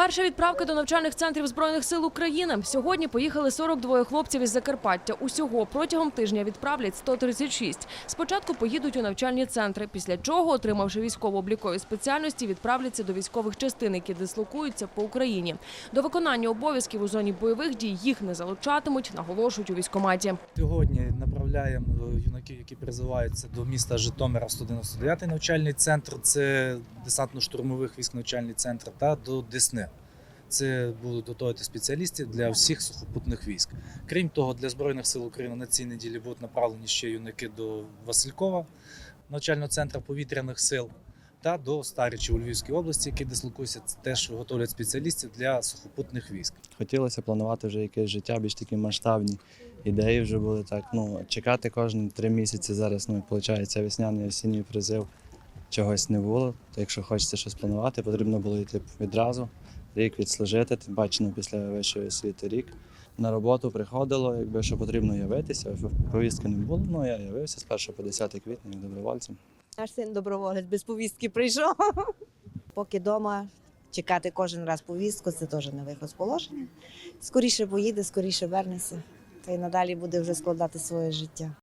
Перша відправка до навчальних центрів збройних сил України. Сьогодні поїхали 42 хлопців із Закарпаття. Усього протягом тижня відправлять 136. Спочатку поїдуть у навчальні центри, після чого, отримавши військово-облікові спеціальності, відправляться до військових частин, які дислокуються по Україні. До виконання обов'язків у зоні бойових дій їх не залучатимуть, наголошують у військкоматі. Сьогодні направляємо е, юнаків, які призиваються до міста Житомира 199-й навчальний центр, це десантно-штурмових військ навчальний центр, та до Десни. Це будуть готувати спеціалістів для всіх сухопутних військ. Крім того, для Збройних сил України на цій неділі будуть направлені ще юнаки до Василькова, навчального центру повітряних сил, та до Старичі у Львівській області, які дислокуються, теж готовлять спеціалістів для сухопутних військ. Хотілося планувати вже якесь життя більш такі масштабні. Ідеї вже були так. Ну, чекати кожні три місяці зараз, ну, виходить, весняний осінній призив чогось не було. То якщо хочеться щось планувати, потрібно було йти відразу, рік відслужити, тим паче ну, після вищої освіти рік. На роботу приходило, якби що потрібно явитися. Повістки не було, ну я явився з 1 по 10 квітня добровольцем. Наш син доброволець без повістки прийшов. Поки вдома чекати кожен раз повістку, це теж не вихід з положення. Скоріше поїде, скоріше вернеться. Та й надалі буде вже складати своє життя.